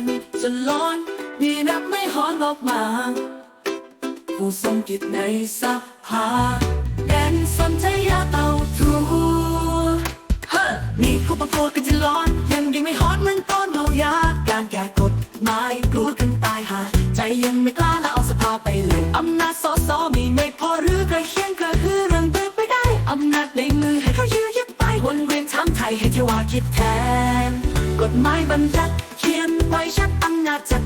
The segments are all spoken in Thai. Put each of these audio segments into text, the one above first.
ันจนร้อน มีนักไม่หอนออกมา ผู้ทรงกิจในสภาแดนสนใจยาเต่าทูเฮ้มีผู้ประกวดกันจะร้อน ยังดีไม่ฮอนเหมือนตอนเมายา การแก้กฎหมายกลัวกันตายหา ใจยังไม่กล้าละเอาสภาไปเลยอำนาจสอสอมีไม่พอหรือใครเคียงกระหือเรื่องเดินไปได้อำนาจในมือให้เขายื้อยึดไปวนเวียนทำไทยให้เทวาคิดแทน กฎหมายบัญญัติ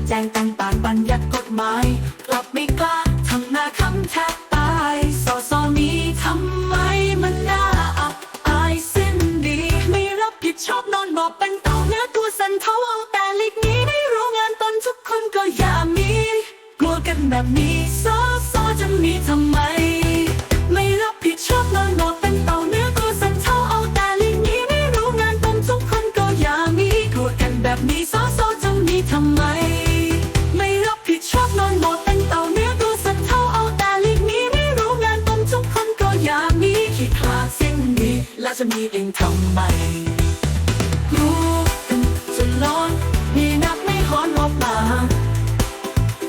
แจงต่างๆบัญญัติกฎหมายกลับไม่กล้าทำหน้าคำแทบตายสอสอนี้ทำไมมันน่าอับอายสิ้นดี ไม่รับผิดชอบนอนบอกเป็นเต่าเนื้อตัวสั่นเทาเอาแต่ลิกนี้ไม่รู้งานตนทุกคนก็อย่ามี กลัวกันแบบนี้สอสอจะมี มีเองทำไมรู้กันจนร้อนมีนักไม่หอนออกมา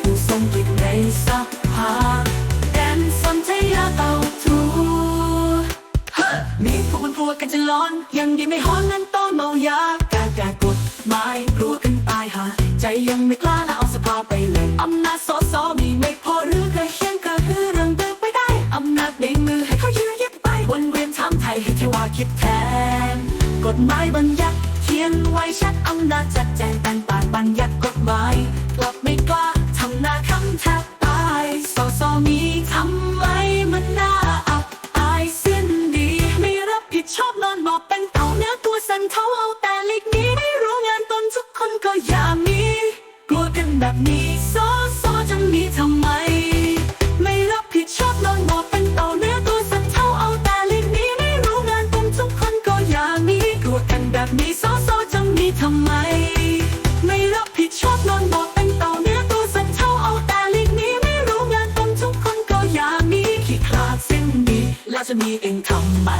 ผู้ทรงกิจในสภาแดนสนใจยาเต่าทูมีพวกมันพวกันจะร้อน ยังดีไม่หอนนั้นต้นเมายาการแก้กฎหมายรู้กันตายหา ใจยังไม่กล้าละเอาสภาไปเลยอำนาจสอสอมีไม่พ กฎหมายบัญญัติเขียนไว้ชัดอำนาจจัดแจงแต่างบัญญัติกฎหมาย ทำไม ไม่รับผิดชอบนอนบอกเป็นเต่าเนื้อตัวสั่นเท่าเอาแต่ลิกนี้ไม่รู้งานตนทุกคนก็อย่ามีขี้คลาดเส้นนี้แล้วจะมีเองทำไม